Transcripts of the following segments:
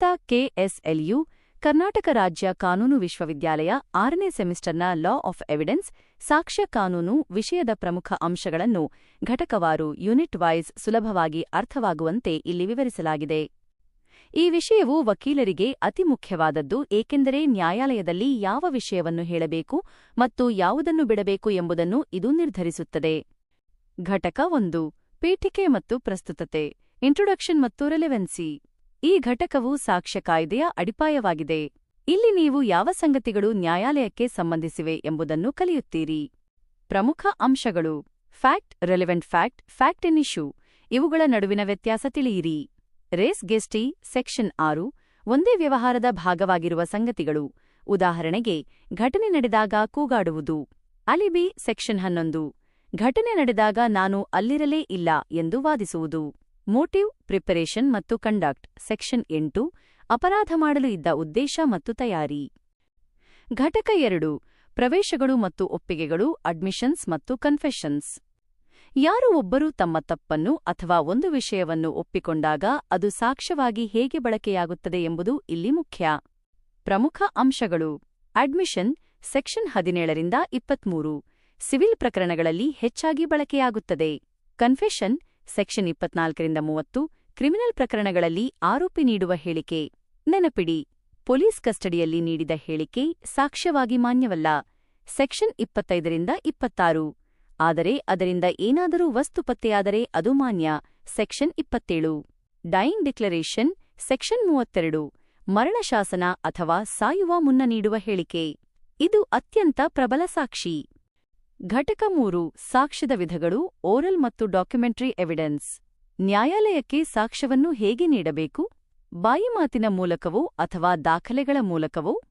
ಪ್ರಯುಕ್ತ ಕೆಎಸ್ಎಲ್ಯು ಕರ್ನಾಟಕ ರಾಜ್ಯ ಕಾನೂನು ವಿಶ್ವವಿದ್ಯಾಲಯ ಆರನೇ ಸೆಮಿಸ್ಟರ್ನ ಲಾ ಆಫ್ ಎವಿಡೆನ್ಸ್, ಸಾಕ್ಷ್ಯ ಕಾನೂನು ವಿಷಯದ ಪ್ರಮುಖ ಅಂಶಗಳನ್ನು ಘಟಕವಾರು ಯೂನಿಟ್ ವೈಸ್ ಸುಲಭವಾಗಿ ಅರ್ಥವಾಗುವಂತೆ ಇಲ್ಲಿ ವಿವರಿಸಲಾಗಿದೆ. ಈ ವಿಷಯವು ವಕೀಲರಿಗೆ ಅತಿ ಮುಖ್ಯವಾದದ್ದು, ಏಕೆಂದರೆ ನ್ಯಾಯಾಲಯದಲ್ಲಿ ಯಾವ ವಿಷಯವನ್ನು ಹೇಳಬೇಕು ಮತ್ತು ಯಾವುದನ್ನು ಬಿಡಬೇಕು ಎಂಬುದನ್ನು ಇದು ನಿರ್ಧರಿಸುತ್ತದೆ. ಘಟಕ ಒಂದು, ಪೀಠಿಕೆ ಮತ್ತು ಪ್ರಸ್ತುತತೆ ಇಂಟ್ರೊಡಕ್ಷನ್ ಮತ್ತು ರೆಲೆವೆನ್ಸಿ ಈ ಘಟಕವು ಸಾಕ್ಷ್ಯ ಕಾಯ್ದೆಯ ಅಡಿಪಾಯವಾಗಿದೆ. ಇಲ್ಲಿ ನೀವು ಯಾವ ಸಂಗತಿಗಳು ನ್ಯಾಯಾಲಯಕ್ಕೆ ಸಂಬಂಧಿಸಿವೆ ಎಂಬುದನ್ನು ಕಲಿಯುತ್ತೀರಿ. ಪ್ರಮುಖ ಅಂಶಗಳು. Fact, relevant fact fact in issue. ಇವುಗಳ ನಡುವಿನ ವ್ಯತ್ಯಾಸ ತಿಳಿಯಿರಿ. ರೇಸ್ ಗೆಸ್ಟಿ, ಸೆಕ್ಷನ್ ಆರು, ಒಂದೇ ವ್ಯವಹಾರದ ಭಾಗವಾಗಿರುವ ಸಂಗತಿಗಳು. ಉದಾಹರಣೆಗೆ, ಘಟನೆ ನಡೆದಾಗ ಕೂಗಾಡುವುದು. ಅಲಿಬಿ, ಸೆಕ್ಷನ್ ಹನ್ನೊಂದು. ಘಟನೆ ನಡೆದಾಗ ನಾನು ಅಲ್ಲಿರಲೇ ಇಲ್ಲ ಎಂದು ವಾದಿಸುವುದು. ಮೋಟಿವ್, ಪ್ರಿಪರೇಷನ್ ಮತ್ತು ಕಂಡಕ್ಟ್, ಸೆಕ್ಷನ್ ಎಂಟು, ಅಪರಾಧ ಮಾಡಲು ಇದ್ದ ಉದ್ದೇಶ ಮತ್ತು ತಯಾರಿ. ಘಟಕ ಎರಡು, ಪ್ರವೇಶಗಳು ಮತ್ತು ಒಪ್ಪಿಗೆಗಳು, ಅಡ್ಮಿಷನ್ಸ್ ಮತ್ತು ಕನ್ಫೆಷನ್ಸ್. ಯಾರು ಒಬ್ಬರು ತಮ್ಮ ತಪ್ಪನ್ನು ಅಥವಾ ಒಂದು ವಿಷಯವನ್ನು ಒಪ್ಪಿಕೊಂಡಾಗ ಅದು ಸಾಕ್ಷ್ಯವಾಗಿ ಹೇಗೆ ಬಳಕೆಯಾಗುತ್ತದೆ ಎಂಬುದು ಇಲ್ಲಿ ಮುಖ್ಯ. ಪ್ರಮುಖ ಅಂಶಗಳು, ಅಡ್ಮಿಷನ್, ಸೆಕ್ಷನ್ ಹದಿನೇಳರಿಂದ ಇಪ್ಪತ್ಮೂರು, ಸಿವಿಲ್ ಪ್ರಕರಣಗಳಲ್ಲಿ ಹೆಚ್ಚಾಗಿ ಬಳಕೆಯಾಗುತ್ತದೆ. ಕನ್ಫೆಷನ್ ಸೆಕ್ಷನ್ ಇಪ್ಪತ್ನಾಲ್ಕರಿಂದ ಮೂವತ್ತು, ಕ್ರಿಮಿನಲ್ ಪ್ರಕರಣಗಳಲ್ಲಿ ಆರೋಪಿ ನೀಡುವ ಹೇಳಿಕೆ ನೆನಪಿಡಿ. ಪೊಲೀಸ್ ಕಸ್ಟಡಿಯಲ್ಲಿ ನೀಡಿದ ಹೇಳಿಕೆ ಸಾಕ್ಷ್ಯವಾಗಿ ಮಾನ್ಯವಲ್ಲ. ಸೆಕ್ಷನ್ ಇಪ್ಪತ್ತೈದರಿಂದ ಇಪ್ಪತ್ತಾರು. ಆದರೆ ಅದರಿಂದ ಏನಾದರೂ ವಸ್ತು ಪತ್ತೆಯಾದರೆ ಅದು ಮಾನ್ಯ. ಸೆಕ್ಷನ್ ಇಪ್ಪತ್ತೇಳು. ಡೈಯಿಂಗ್ ಡಿಕ್ಲರೇಷನ್ ಸೆಕ್ಷನ್ ಮೂವತ್ತೆರಡು. ಮರಣಶಾಸನ ಅಥವಾ ಸಾಯುವ ಮುನ್ನ ನೀಡುವ ಹೇಳಿಕೆ. ಇದು ಅತ್ಯಂತ ಪ್ರಬಲ ಸಾಕ್ಷಿ. ಘಟಕ ಮೂರು ಸಾಕ್ಷ್ಯದ ವಿಧಗಳು, ಓರಲ್ ಮತ್ತು ಡಾಕ್ಯುಮೆಂಟರಿ ಎವಿಡೆನ್ಸ್. ನ್ಯಾಯಾಲಯಕ್ಕೆ ಸಾಕ್ಷ್ಯವನ್ನು ಹೇಗೆ ನೀಡಬೇಕು? ಬಾಯಿ ಮಾತಿನ ಮೂಲಕವೋ ಅಥವಾ ದಾಖಲೆಗಳ ಮೂಲಕವೋ?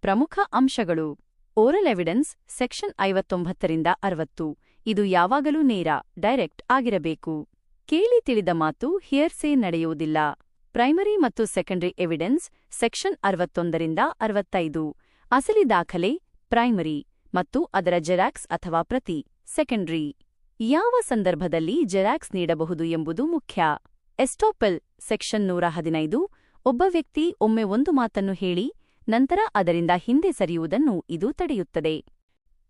ಪ್ರಮುಖ ಅಂಶಗಳು. ಓರಲ್ ಎವಿಡೆನ್ಸ್, ಸೆಕ್ಷನ್ ಐವತ್ತೊಂಬತ್ತರಿಂದ ಅರವತ್ತು. ಇದು ಯಾವಾಗಲೂ ನೇರ, ಡೈರೆಕ್ಟ್ ಆಗಿರಬೇಕು. ಕೇಳಿ ತಿಳಿದ ಮಾತು ಹಿಯರ್ಸೇ ನಡೆಯುವುದಿಲ್ಲ. ಪ್ರೈಮರಿ ಮತ್ತು ಸೆಕೆಂಡರಿ ಎವಿಡೆನ್ಸ್, ಸೆಕ್ಷನ್ ಅರವತ್ತೊಂದರಿಂದ ಅರವತ್ತೈದು. ಅಸಲಿ ದಾಖಲೆ, ಪ್ರೈಮರಿ. ಮತ್ತು ಅದರ ಜೆರಾಕ್ಸ್ ಅಥವಾ ಪ್ರತಿ ಸೆಕೆಂಡ್ರಿ. ಯಾವ ಸಂದರ್ಭದಲ್ಲಿ ಜೆರಾಕ್ಸ್ ನೀಡಬಹುದು ಎಂಬುದು ಮುಖ್ಯ. ಎಸ್ಟೋಪೆಲ್ ಸೆಕ್ಷನ್ ನೂರ ಹದಿನೈದು. ಒಬ್ಬ ವ್ಯಕ್ತಿ ಒಮ್ಮೆ ಒಂದು ಮಾತನ್ನು ಹೇಳಿ, ನಂತರ ಅದರಿಂದ ಹಿಂದೆ ಸರಿಯುವುದನ್ನು ಇದು ತಡೆಯುತ್ತದೆ.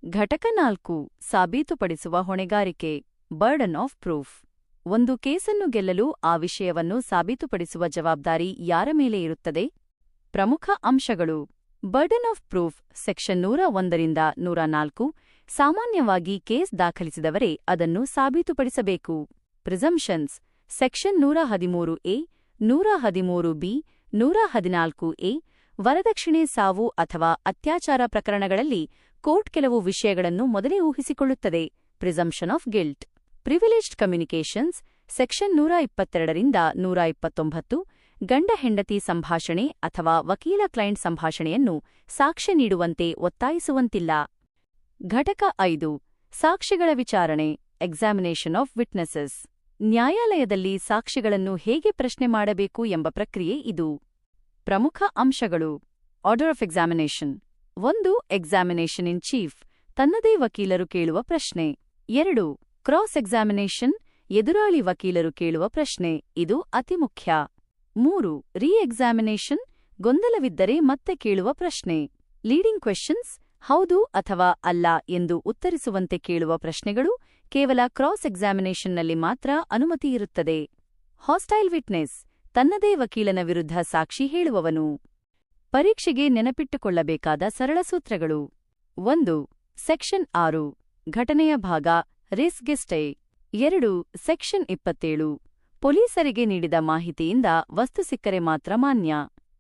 ಘಟಕ ನಾಲ್ಕು. ಸಾಬೀತುಪಡಿಸುವ ಹೊಣೆಗಾರಿಕೆ. Burden of proof. ಒಂದು ಕೇಸನ್ನು ಗೆಲ್ಲಲು ಆ ವಿಷಯವನ್ನು ಸಾಬೀತುಪಡಿಸುವ ಜವಾಬ್ದಾರಿ ಯಾರ ಮೇಲೆ ಇರುತ್ತದೆ? ಪ್ರಮುಖ ಅಂಶಗಳು. ಬರ್ಡನ್ ಆಫ್ ಪ್ರೂಫ್ ಸೆಕ್ಷನ್ ನೂರ ಒಂದರಿಂದ ನೂರ ನಾಲ್ಕು ಸಾಮಾನ್ಯವಾಗಿ ಕೇಸ್ ದಾಖಲಿಸಿದವರೇ ಅದನ್ನು ಸಾಬೀತುಪಡಿಸಬೇಕು. ಪ್ರಿಸಂಪ್ಷನ್ಸ್ ಸೆಕ್ಷನ್ ನೂರ ಹದಿಮೂರು ಎ ನೂರ ಹದಿಮೂರು ಬಿ ನೂರ ಹದಿನಾಲ್ಕು ಎ, ವರದಕ್ಷಿಣೆ ಸಾವು ಅಥವಾ ಅತ್ಯಾಚಾರ ಪ್ರಕರಣಗಳಲ್ಲಿ ಕೋರ್ಟ್ ಕೆಲವು ವಿಷಯಗಳನ್ನು ಮೊದಲೇ ಊಹಿಸಿಕೊಳ್ಳುತ್ತದೆ. Presumption of guilt privileged communications section ನೂರ ಇಪ್ಪತ್ತೆರಡರಿಂದ ನೂರ ಇಪ್ಪತ್ತೊಂಬತ್ತು ಗಂಡ ಹೆಂಡತಿ ಸಂಭಾಷಣೆ ಅಥವಾ ವಕೀಲ ಕ್ಲೈಂಟ್ ಸಂಭಾಷಣೆಯನ್ನು ಸಾಕ್ಷ್ಯ ನೀಡುವಂತೆ ಒತ್ತಾಯಿಸುವಂತಿಲ್ಲ. ಘಟಕ ಐದು ಸಾಕ್ಷಿಗಳ ವಿಚಾರಣೆ ಎಕ್ಸಾಮಿನೇಷನ್ ಆಫ್ ವಿಟ್ನೆಸಸ್ ನ್ಯಾಯಾಲಯದಲ್ಲಿ ಸಾಕ್ಷಿಗಳನ್ನು ಹೇಗೆ ಪ್ರಶ್ನೆ ಮಾಡಬೇಕು ಎಂಬ ಪ್ರಕ್ರಿಯೆ ಇದು. ಪ್ರಮುಖ ಅಂಶಗಳು. ಆರ್ಡರ್ ಆಫ್ ಎಕ್ಸಾಮಿನೇಷನ್ ಒಂದು ಎಕ್ಸಾಮಿನೇಷನ್ ಇನ್ ಚೀಫ್ ತನ್ನದೇ ವಕೀಲರು ಕೇಳುವ ಪ್ರಶ್ನೆ. ಎರಡು ಕ್ರಾಸ್ ಎಕ್ಸಾಮಿನೇಷನ್ ಎದುರಾಳಿ ವಕೀಲರು ಕೇಳುವ ಪ್ರಶ್ನೆ, ಇದು ಅತಿ ಮುಖ್ಯ ಮೂರು ರೀ ಎಕ್ಸಾಮಿನೇಷನ್ ಗೊಂದಲವಿದ್ದರೆ ಮತ್ತೆ ಕೇಳುವ ಪ್ರಶ್ನೆ. ಲೀಡಿಂಗ್ ಕ್ವೆಶನ್ಸ್ ಹೌದು ಅಥವಾ ಅಲ್ಲ ಎಂದು ಉತ್ತರಿಸುವಂತೆ ಕೇಳುವ ಪ್ರಶ್ನೆಗಳು ಕೇವಲ ಕ್ರಾಸ್ ಎಕ್ಸಾಮಿನೇಷನ್ನಲ್ಲಿ ಮಾತ್ರ ಅನುಮತಿ ಇರುತ್ತದೆ. ಹಾಸ್ಟೈಲ್ ವಿಟ್ನೆಸ್ ತನ್ನದೇ ವಕೀಲನ ವಿರುದ್ಧ ಸಾಕ್ಷಿ ಹೇಳುವವನು. ಪರೀಕ್ಷೆಗೆ ನೆನಪಿಟ್ಟುಕೊಳ್ಳಬೇಕಾದ ಸರಳ ಸೂತ್ರಗಳು. ಒಂದು ಸೆಕ್ಷನ್ ಆರು, ಘಟನೆಯ ಭಾಗ ರಿಸ್ಗೆಸ್ಟೇ ಎರಡು ಸೆಕ್ಷನ್ ಇಪ್ಪತ್ತೇಳು. ಪೊಲೀಸರಿಗೆ ನೀಡಿದ ಮಾಹಿತಿಯಿಂದ ವಸ್ತು ಸಿಕ್ಕರೆ ಮಾತ್ರ ಮಾನ್ಯ.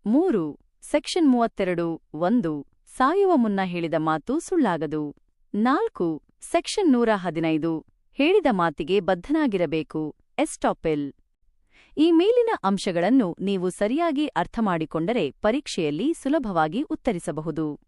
ಮೂರು, ಸೆಕ್ಷನ್ ಮೂವತ್ತೆರಡು, ಒಂದು, ಸಾಯುವ ಮುನ್ನ ಹೇಳಿದ ಮಾತು ಸುಳ್ಳಾಗದು. ನಾಲ್ಕು, ಸೆಕ್ಷನ್ ನೂರ ಹದಿನೈದು, ಹೇಳಿದ ಮಾತಿಗೆ ಬದ್ಧನಾಗಿರಬೇಕು. ಎಸ್ಟಾಪೆಲ್. ಈ ಮೇಲಿನ ಅಂಶಗಳನ್ನು ನೀವು ಸರಿಯಾಗಿ ಅರ್ಥಮಾಡಿಕೊಂಡರೆ ಪರೀಕ್ಷೆಯಲ್ಲಿ ಸುಲಭವಾಗಿ ಉತ್ತರಿಸಬಹುದು.